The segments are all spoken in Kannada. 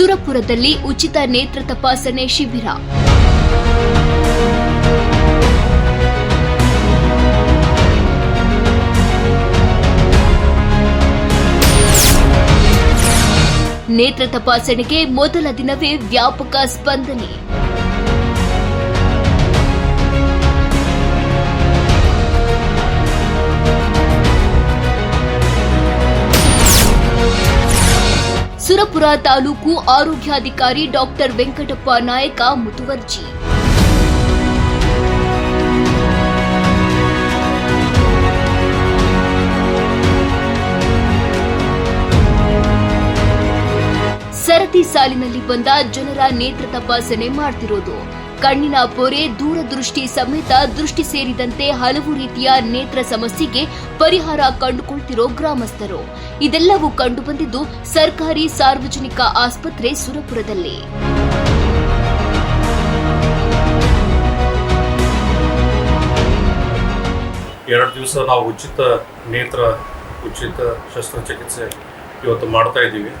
ಸುರಪುರದಲ್ಲಿ ಉಚಿತ ನೇತ್ರ ತಪಾಸಣೆ ಶಿಬಿರ. ನೇತ್ರ ತಪಾಸಣೆಗೆ ಮೊದಲ ದಿನವೇ ವ್ಯಾಪಕ ಸ್ಪಂದನೆ. ಸುರಪುರ ತಾಲೂಕು ಆರೋಗ್ಯಾಧಿಕಾರಿ ಡಾಕ್ಟರ್ ವೆಂಕಟಪ್ಪ ನಾಯಕ ಮುತುವರ್ಜಿ. ಸರತಿ ಸಾಲಿನಲ್ಲಿ ಬಂದ ಜನರ ನೇತ್ರ ತಪಾಸಣೆ ಮಾಡ್ತಿರೋದು. ಕಣ್ಣಿನ ಪೊರೆ ದೂರದೃಷ್ಟಿ ಸಮೇತ ದೃಷ್ಟಿ ಸೇರಿದಂತೆ ಹಲವು ರೀತಿಯ ನೇತ್ರ ಸಮಸ್ಯೆಗೆ ಪರಿಹಾರ ಕಂಡುಕೊಳ್ತಿರೋ ಗ್ರಾಮಸ್ಥರು. ಇದೆಲ್ಲವೂ ಕಂಡುಬಂದಿದ್ದು ಸರ್ಕಾರಿ ಸಾರ್ವಜನಿಕ ಆಸ್ಪತ್ರೆ ಸುರಪುರದಲ್ಲಿ. ಎರಡು ದಿವಸ ನಾವು ಉಚಿತ ನೇತ್ರ, ಉಚಿತ ಶಸ್ತ್ರಚಿಕಿತ್ಸೆ ಇವತ್ತು ಮಾಡ್ತಾ ಇದ್ದೀವಿ.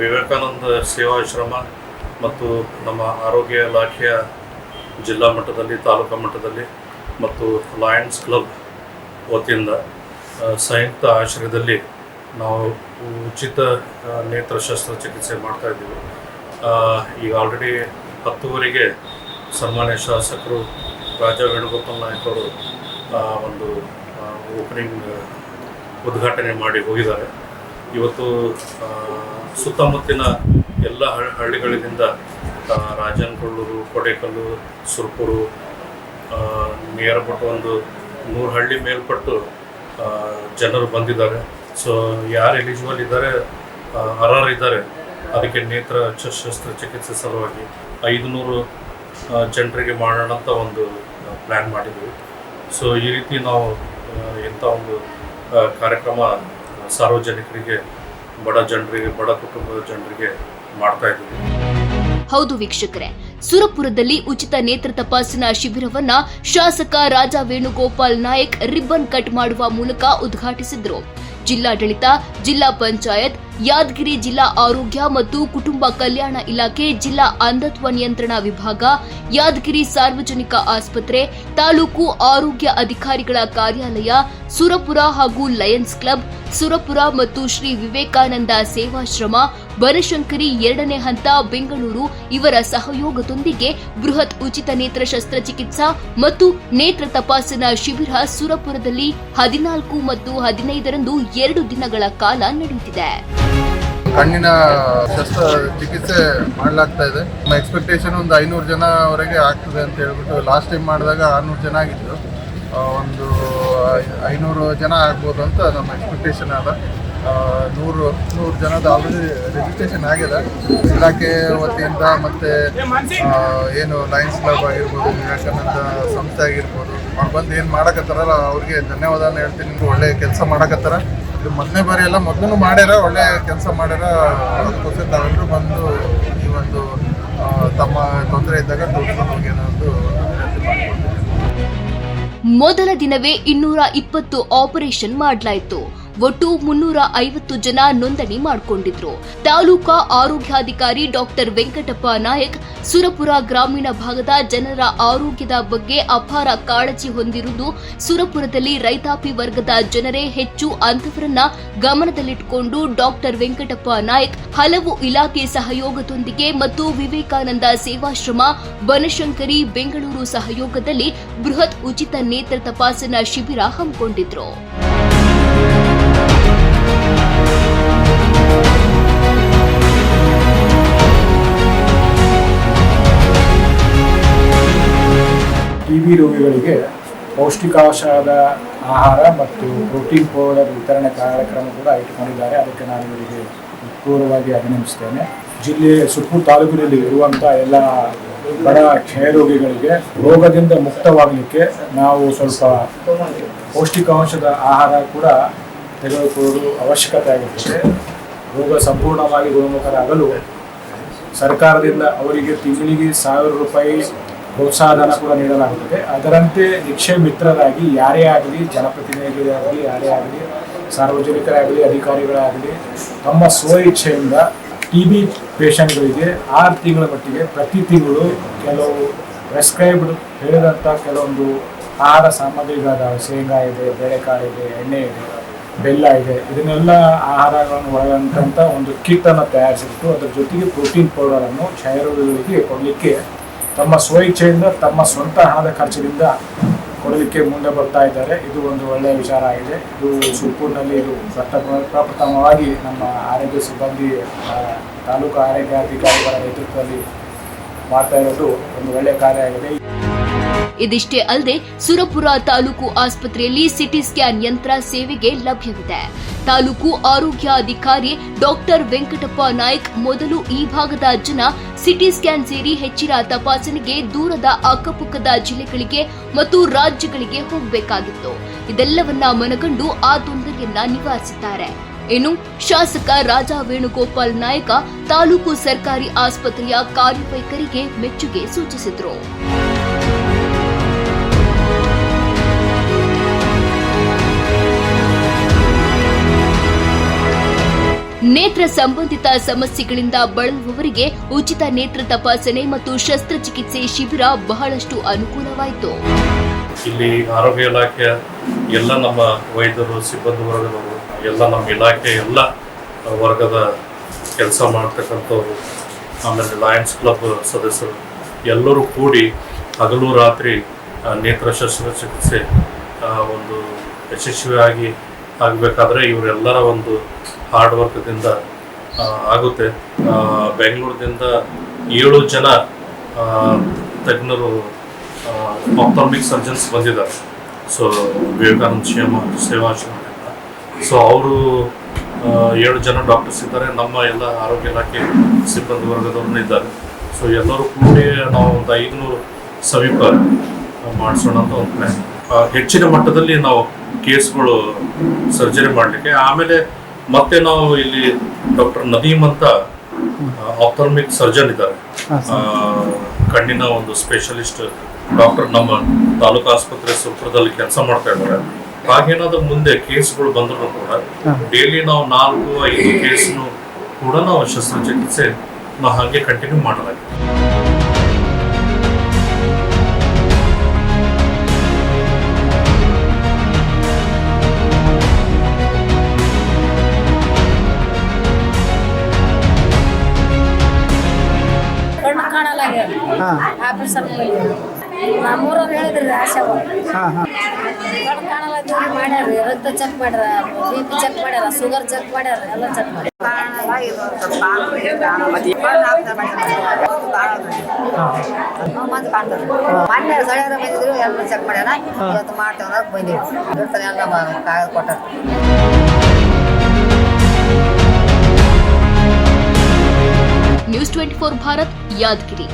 ವಿವೇಕಾನಂದ ಸೇವಾಶ್ರಮ ಮತ್ತು ನಮ್ಮ ಆರೋಗ್ಯ ಇಲಾಖೆಯ ಜಿಲ್ಲಾ ಮಟ್ಟದಲ್ಲಿ ತಾಲೂಕು ಮಟ್ಟದಲ್ಲಿ ಮತ್ತು ಲಯನ್ಸ್ ಕ್ಲಬ್ ವತಿಯಿಂದ ಸಂಯುಕ್ತ ಆಶ್ರಯದಲ್ಲಿ ನಾವು ಉಚಿತ ನೇತ್ರ ಶಸ್ತ್ರಚಿಕಿತ್ಸೆ ಮಾಡ್ತಾ ಇದ್ದೀವಿ. ಆ, ಈಗ ಆಲ್ರೆಡಿ ಹತ್ತುವರೆಗೆ ಸನ್ಮಾನ್ಯ ಶಾಸಕರು ರಾಜ ವೇಣುಗೋಪಾಲ್ ನಾಯಕ್ ಅವರು ಒಂದು ಓಪನಿಂಗ್ ಉದ್ಘಾಟನೆ ಮಾಡಿ ಹೋಗಿದ್ದಾರೆ. ಇವತ್ತು ಸುತ್ತಮುತ್ತಿನ ಎಲ್ಲ ಹಳ್- ಹಳ್ಳಿಗಳಿಂದ ರಾಜನಕೊಳ್ಳೂರು ಕೊಡೇಕಲ್ಲು, ಸುರ್ಪುರು ನಿಯರ್ಬಟ್ ಒಂದು ನೂರು ಹಳ್ಳಿ ಮೇಲ್ಪಟ್ಟು ಜನರು ಬಂದಿದ್ದಾರೆ. ಸೊ ಯಾರು ಎಲಿಜಿಬಲ್ ಇದ್ದಾರೆ ಅರ್ಹರ್ ಇದ್ದಾರೆ, ಅದಕ್ಕೆ ನೇತ್ರ ಶಸ್ತ್ರಚಿಕಿತ್ಸೆ ಸಲುವಾಗಿ ಐದುನೂರು ಜನರಿಗೆ ಮಾಡೋಣ ಅಂತ ಒಂದು ಪ್ಲ್ಯಾನ್ ಮಾಡಿದ್ವಿ ಸೊ ಈ ರೀತಿ ನಾವು ಇಂಥ ಒಂದು ಕಾರ್ಯಕ್ರಮ ಸಾರ್ವಜನಿಕರಿಗೆ, ಬಡ ಜನರಿಗೆ, ಬಡ ಕುಟುಂಬದ ಜನರಿಗೆ ಮಾಡ್ತಾ ಇದ್ದೀವಿ. ಹೌದು ವೀಕ್ಷಕರೇ, ಸುರಪುರದಲ್ಲಿ ಉಚಿತ ನೇತ್ರ ತಪಾಸಣಾ ಶಿಬಿರವನ್ನ ಶಾಸಕ ರಾಜಾ ವೇಣುಗೋಪಾಲ್ ನಾಯಕ್ ರಿಬ್ಬನ್ ಕಟ್ ಮಾಡುವ ಮೂಲಕ ಉದ್ಘಾಟಿಸಿದ್ರು. ಜಿಲ್ಲಾಡಳಿತ, ಜಿಲ್ಲಾ ಪಂಚಾಯತ್, ಯಾದಗಿರಿ ಜಿಲ್ಲಾ ಆರೋಗ್ಯ ಮತ್ತು ಕುಟುಂಬ ಕಲ್ಯಾಣ ಇಲಾಖೆ, ಜಿಲ್ಲಾ ಅಂಧತ್ವ ನಿಯಂತ್ರಣ ವಿಭಾಗ, ಯಾದಗಿರಿ ಸಾರ್ವಜನಿಕ ಆಸ್ಪತ್ರೆ, ತಾಲೂಕು ಆರೋಗ್ಯ ಅಧಿಕಾರಿಗಳ ಕಾರ್ಯಾಲಯ, ಸುರಪುರ ಹಾಗೂ ಲಯನ್ಸ್ ಕ್ಲಬ್ ಸುರಪುರ ಮತ್ತು ಶ್ರೀ ವಿವೇಕಾನಂದ ಸೇವಾಶ್ರಮ, ಬನಶಂಕರಿ ಎರಡನೇ ಹಂತ, ಬೆಂಗಳೂರು ಇವರ ಸಹಯೋಗದೊಂದಿಗೆ ಬೃಹತ್ ಉಚಿತ ನೇತ್ರ ಶಸ್ತ್ರಚಿಕಿತ್ಸಾ ಮತ್ತು ನೇತ್ರ ತಪಾಸಣಾ ಶಿಬಿರ ಸುರಪುರದಲ್ಲಿ ಹದಿನಾಲ್ಕು ಮತ್ತು ಹದಿನೈದರಂದು ಎರಡು ದಿನಗಳ ಕಾಲ ನಡೆಯುತ್ತಿದೆ. ಕಣ್ಣಿನ ಶಸ್ತ್ರ ಚಿಕಿತ್ಸೆ ಮಾಡಲಾಗ್ತಾ ಇದೆ. ನಮ್ಮ ಎಕ್ಸ್ಪೆಕ್ಟೇಷನ್ ಒಂದು ಐನೂರು ಜನವರೆಗೆ ಆಗ್ತದೆ ಅಂತ ಹೇಳ್ಬಿಟ್ಟು ಲಾಸ್ಟ್ ಟೈಮ್ ಮಾಡಿದಾಗ ಆರುನೂರು ಜನ ಆಗಿತ್ತು ಒಂದು ಐನೂರು ಜನ ಆಗ್ಬೋದು ಅಂತ ನಮ್ಮ ಎಕ್ಸ್ಪೆಕ್ಟೇಷನ್ ಅದ. ನೂರು ನೂರು ಜನದ ಆಲ್ರೆಡಿ ರಿಜಿಸ್ಟ್ರೇಷನ್ ಆಗಿದೆ. ಇಲಾಖೆ ವತಿಯಿಂದ ಮತ್ತು ಏನು ಲಯನ್ಸ್ ಕ್ಲಬ್ ಆಗಿರ್ಬೋದು ವಿವೇಕಾನಂದ ಸಂಸ್ಥೆ ಆಗಿರ್ಬೋದು, ಅವ್ರು ಬಂದು ಏನು ಮಾಡಕತ್ತಾರಲ್ಲ ಅವ್ರಿಗೆ ಧನ್ಯವಾದ ಹೇಳ್ತೀನಿ. ನಿಮ್ಗೆ ಒಳ್ಳೆ ಕೆಲಸ ಮಾಡಕತ್ತಾರ. ಇದು ಮೊದಲನೇ ಬಾರಿ ಎಲ್ಲ ಮೊದಲು ಮಾಡ್ಯಾರ, ಒಳ್ಳೆ ಕೆಲಸ ಮಾಡ್ಯಾರ. ಅದಕ್ಕೋಸ್ಕರ ತಾವೆಲ್ಲರೂ ಬಂದು ಈ ಒಂದು ತಮ್ಮ ತೊಂದರೆ ಇದ್ದಾಗ ತೋರಿಸ್ಕೊಂಡು ಹೋಗಿ ಮಾಡ್ಕೊಳ್ತೀನಿ ಮೊದಲ ದಿನವೇ ಇನ್ನೂರ ಇಪ್ಪತ್ತು ಆಪರೇಷನ್ ಮಾಡಲಾಯಿತು. ಒಟ್ಟು ಮುನ್ನೂರ ಐವತ್ತು ಜನ ನೋಂದಣಿ ಮಾಡಿಕೊಂಡಿದ್ರು. ತಾಲೂಕಾ ಆರೋಗ್ಯಾಧಿಕಾರಿ ಡಾಕ್ಟರ್ ವೆಂಕಟಪ್ಪ ನಾಯಕ್, ಸುರಪುರ ಗ್ರಾಮೀಣ ಭಾಗದ ಜನರ ಆರೋಗ್ಯದ ಬಗ್ಗೆ ಅಪಾರ ಕಾಳಜಿ ಹೊಂದಿರುವುದು ಸುರಪುರದಲ್ಲಿ ರೈತಾಪಿ ವರ್ಗದ ಜನರೇ ಹೆಚ್ಚು ಅಂತವರನ್ನ ಗಮನದಲ್ಲಿಟ್ಟುಕೊಂಡು ಡಾಕ್ಟರ್ ವೆಂಕಟಪ್ಪ ನಾಯಕ್ ಹಲವು ಇಲಾಖೆ ಸಹಯೋಗದೊಂದಿಗೆ ಮತ್ತು ವಿವೇಕಾನಂದ ಸೇವಾಶ್ರಮ, ಬನಶಂಕರಿ, ಬೆಂಗಳೂರು ಸಹಯೋಗದಲ್ಲಿ ಬೃಹತ್ ಉಚಿತ ನೇತ್ರ ತಪಾಸಣಾ ಶಿಬಿರ ಹಮ್ಮಿಕೊಂಡಿದ್ರು. ಬಿ ರೋಗಿಗಳಿಗೆ ಪೌಷ್ಟಿಕಾಂಶದ ಆಹಾರ ಮತ್ತು ಪ್ರೋಟೀನ್ ಪೌಡರ್ ವಿತರಣೆ ಕಾರ್ಯಕ್ರಮ ಕೂಡ ಇಟ್ಟುಕೊಂಡಿದ್ದಾರೆ. ಅದಕ್ಕೆ ನಾನು ಇವರಿಗೆ ಪೂರ್ವವಾಗಿ ಅಭಿನಂದಿಸ್ತೇನೆ. ಜಿಲ್ಲೆಯ ಸುತ್ತಮುತ್ತ ತಾಲೂಕಿನಲ್ಲಿ ಇರುವಂಥ ಎಲ್ಲ ಬಡ ಕ್ಷಯ ರೋಗಿಗಳಿಗೆ ರೋಗದಿಂದ ಮುಕ್ತವಾಗಲಿಕ್ಕೆ ನಾವು ಸ್ವಲ್ಪ ಪೌಷ್ಟಿಕಾಂಶದ ಆಹಾರ ಕೂಡ ತೆಗೆದುಕೊಳ್ಳುವುದು ಅವಶ್ಯಕತೆ ಆಗಿರ್ತದೆ. ರೋಗ ಸಂಪೂರ್ಣವಾಗಿ ಗುಣಮುಖರಾಗಲು ಸರ್ಕಾರದಿಂದ ಅವರಿಗೆ ತಿಂಗಳಿಗೆ ಸಾವಿರ ರೂಪಾಯಿ ಪ್ರೋತ್ಸಾಹಧನ ಕೂಡ ನೀಡಲಾಗುತ್ತದೆ. ಅದರಂತೆ ನಿಕ್ಷಯ ಮಿತ್ರರಾಗಿ ಯಾರೇ ಆಗಲಿ ಜನಪ್ರತಿನಿಧಿಗಳಾಗಲಿ ಯಾರೇ ಆಗಲಿ, ಸಾರ್ವಜನಿಕರಾಗಲಿ, ಅಧಿಕಾರಿಗಳಾಗಲಿ, ತಮ್ಮ ಸ್ವಇಚ್ಛೆಯಿಂದ ಟಿ ಬಿ ಪೇಷಂಟ್ಗಳಿಗೆ ಆರು ತಿಂಗಳ ಮಟ್ಟಿಗೆ ಪ್ರತಿ ತಿಂಗಳು ಕೆಲವು ಪ್ರೆಸ್ಕ್ರೈಬ್ಡ್ ಹೇಳಿದಂಥ ಕೆಲವೊಂದು ಆಹಾರ ಸಾಮಗ್ರಿಗಳಾದ ಶೇಂಗಾ ಇದೆ, ಬೇಳೆಕಾಳು ಇದೆ, ಎಣ್ಣೆ ಇದೆ, ಬೆಲ್ಲ ಇದೆ. ಇದನ್ನೆಲ್ಲ ಆಹಾರಗಳನ್ನು ಒಳಗೊಂಡಂಥ ಒಂದು ಕಿಟ್ಟನ್ನು ತಯಾರಿಸಿಬಿಟ್ಟು ಅದರ ಜೊತೆಗೆ ಪ್ರೋಟೀನ್ ಪೌಡರನ್ನು ಕ್ಷಯರೋಗಿಗಳಿಗೆ ಕೊಡಲಿಕ್ಕೆ ತಮ್ಮ ಸ್ವಇಚ್ಛೆಯಿಂದ ತಮ್ಮ ಸ್ವಂತ ಹಣದ ಖರ್ಚಿನಿಂದ ಕೊಡಲಿಕ್ಕೆ ಮುಂದೆ ಬರ್ತಾ ಇದ್ದಾರೆ. ಇದು ಒಂದು ಒಳ್ಳೆಯ ವಿಚಾರ ಆಗಿದೆ. ಇದು ಸುರ್ಪುರ್ನಲ್ಲಿ ಇದು ಪ್ರಪ್ರಥಮ ಪ್ರಪ್ರಥಮವಾಗಿ ನಮ್ಮ ಆರೋಗ್ಯ ಸಿಬ್ಬಂದಿ ತಾಲೂಕು ಆರೋಗ್ಯಾಧಿಕಾರಿಗಳ ನೇತೃತ್ವದಲ್ಲಿ ಮಾಡ್ತಾ ಇರೋದು ಒಂದು ಒಳ್ಳೆಯ ಕಾರ್ಯ ಆಗಿದೆ. ಇದಿಷ್ಟೇ ಅಲ್ಲದೆ ಸುರಪುರ ತಾಲೂಕು ಆಸ್ಪತ್ರೆಯಲ್ಲಿ ಸಿಟಿ ಸ್ಕ್ಯಾನ್ ಯಂತ್ರ ಸೇವೆಗೆ ಲಭ್ಯವಿದೆ. ತಾಲೂಕು ಆರೋಗ್ಯ ಅಧಿಕಾರಿ ಡಾಕ್ಟರ್ ವೆಂಕಟಪ್ಪ ನಾಯ್ಕ್ ಮೊದಲು ಈ ಭಾಗದ ಜನ ಸಿಟಿ ಸ್ಕ್ಯಾನ್ ಸೇರಿ ಹೆಚ್ಚಿನ ತಪಾಸಣೆಗೆ ದೂರದ ಅಕ್ಕಪಕ್ಕದ ಜಿಲ್ಲೆಗಳಿಗೆ ಮತ್ತು ರಾಜ್ಯಗಳಿಗೆ ಹೋಗಬೇಕಾಗಿತ್ತು. ಇದೆಲ್ಲವನ್ನ ಮನಗಂಡು ಆ ತೊಂದರೆಯನ್ನ ನಿವಾರಿಸಿದ್ದಾರೆ. ಇನ್ನು ಶಾಸಕ ರಾಜಾ ವೇಣುಗೋಪಾಲ್ ನಾಯಕ ತಾಲೂಕು ಸರ್ಕಾರಿ ಆಸ್ಪತ್ರೆಯ ಕಾರ್ಯವೈಖರಿಗೆ ಮೆಚ್ಚುಗೆ ಸೂಚಿಸಿದರು. ನೇತ್ರ ಸಂಬಂಧಿತ ಸಮಸ್ಯೆಗಳಿಂದ ಬಳಲುವವರಿಗೆ ಉಚಿತ ನೇತ್ರ ತಪಾಸಣೆ ಮತ್ತು ಶಸ್ತ್ರಚಿಕಿತ್ಸೆ ಶಿಬಿರ ಬಹಳಷ್ಟು ಅನುಕೂಲವಾಯಿತು. ಇಲ್ಲಿ ಆರೋಗ್ಯ ಇಲಾಖೆಯ ಎಲ್ಲ ನಮ್ಮ ವೈದ್ಯರು, ಸಿಬ್ಬಂದಿ ವರ್ಗದವರು, ಎಲ್ಲ ನಮ್ಮ ಇಲಾಖೆ, ಎಲ್ಲ ವರ್ಗದ ಕೆಲಸ ಮಾಡ್ತಕ್ಕಂಥವ್ರು, ಆಮೇಲೆ ಲಯನ್ಸ್ ಕ್ಲಬ್ ಸದಸ್ಯರು, ಎಲ್ಲರೂ ಕೂಡಿ ಹಗಲು ರಾತ್ರಿ ನೇತ್ರ ಶಸ್ತ್ರಚಿಕಿತ್ಸೆ ಒಂದು ಯಶಸ್ವಿಯಾಗಿ ಆಗಬೇಕಾದ್ರೆ ಇವರೆಲ್ಲರ ಒಂದು ಹಾರ್ಡ್ ವರ್ಕ್ದಿಂದ ಆಗುತ್ತೆ. ಬೆಂಗಳೂರದಿಂದ ಏಳು ಜನ ತಜ್ಞರು ಆಪ್ಟಾಮಿಕ್ ಸರ್ಜನ್ಸ್ ಬಂದಿದ್ದಾರೆ. ಸೊ ವಿವೇಕಾನಂದ ಕ್ಷೇಮ ಸೇವಾಶ್ರಮ ಸೊ ಅವರು ಏಳು ಜನ ಡಾಕ್ಟರ್ಸ್ ಇದ್ದಾರೆ. ನಮ್ಮ ಎಲ್ಲ ಆರೋಗ್ಯ ಇಲಾಖೆ ಸಿಬ್ಬಂದಿ ವರ್ಗದವ್ರನ್ನ ಇದ್ದಾರೆ. ಸೊ ಎಲ್ಲರೂ ಕೂಡಿ ನಾವು ಒಂದು ಐದುನೂರು ಸಮೀಪ ಮಾಡಿಸೋಣ ಅಂತ ಒಂದು ಪ್ಲ್ಯಾನ್ ಹೆಚ್ಚಿನ ಮಟ್ಟದಲ್ಲಿ ನಾವು ಕೇಸ್ಗಳು ಸರ್ಜರಿ ಮಾಡಲಿಕ್ಕೆ. ಆಮೇಲೆ ಮತ್ತೆ ನಾವು ಇಲ್ಲಿ ಡಾಕ್ಟರ್ ನದೀಮ್ ಅಂತ ಆಪ್ಥಾಲ್ಮಿಕ್ ಸರ್ಜನ್ ಇದ್ದಾರೆ. ಕಣ್ಣಿನ ಒಂದು ಸ್ಪೆಷಲಿಸ್ಟ್ ಡಾಕ್ಟರ್ ನಮ್ಮ ತಾಲೂಕು ಆಸ್ಪತ್ರೆ ಸುಪ್ರದಲ್ಲಿ ಕೆಲಸ ಮಾಡ್ತಾ ಇದ್ದಾರೆ. ಹಾಗೇನಾದ್ರೂ ಮುಂದೆ ಕೇಸ್ಗಳು ಬಂದರೂ ಕೂಡ ಡೈಲಿ ನಾವು ನಾಲ್ಕು ಐದು ಕೇಸ್ನು ಕೂಡ ನಾವು ಶಸ್ತ್ರಚಿಕಿತ್ಸೆ ನಾವು ಹಾಗೆ ಕಂಟಿನ್ಯೂ ಮಾಡಲಾಗಿದೆ. ನಮ್ಮೂರವ್ರು ಹೇಳಿದ್ರಿ ಕಾಣಲ್ಲ ಇದ್ದವ್ರು ಮಾಡ್ಯಾರ್ರಿ ರಕ್ತ ಚೆಕ್ ಮಾಡ್ಯಾರ ಬಿ ಪಿ ಚೆಕ್ ಮಾಡ್ಯಾರ ಶುಗರ್ ಚೆಕ್ ಮಾಡ್ಯಾರ ಎಲ್ಲ ಚೆಕ್ ಮಾಡ್ಯಾರ ಮೊನ್ನೆ ಸಳ್ಯಾರ ಬಂದಿದ್ರು ಎಲ್ಲ ಚೆಕ್ ಮಾಡ್ಯಾರ ಇವತ್ತು ಮಾಡ್ತೇವೆ ಬಂದಿವಿ ಇರ್ತಾರೆ ಎಲ್ಲ ಕಾಗದ ಕೊಟ್ಟಾರ news twenty four Bharat Yadgiri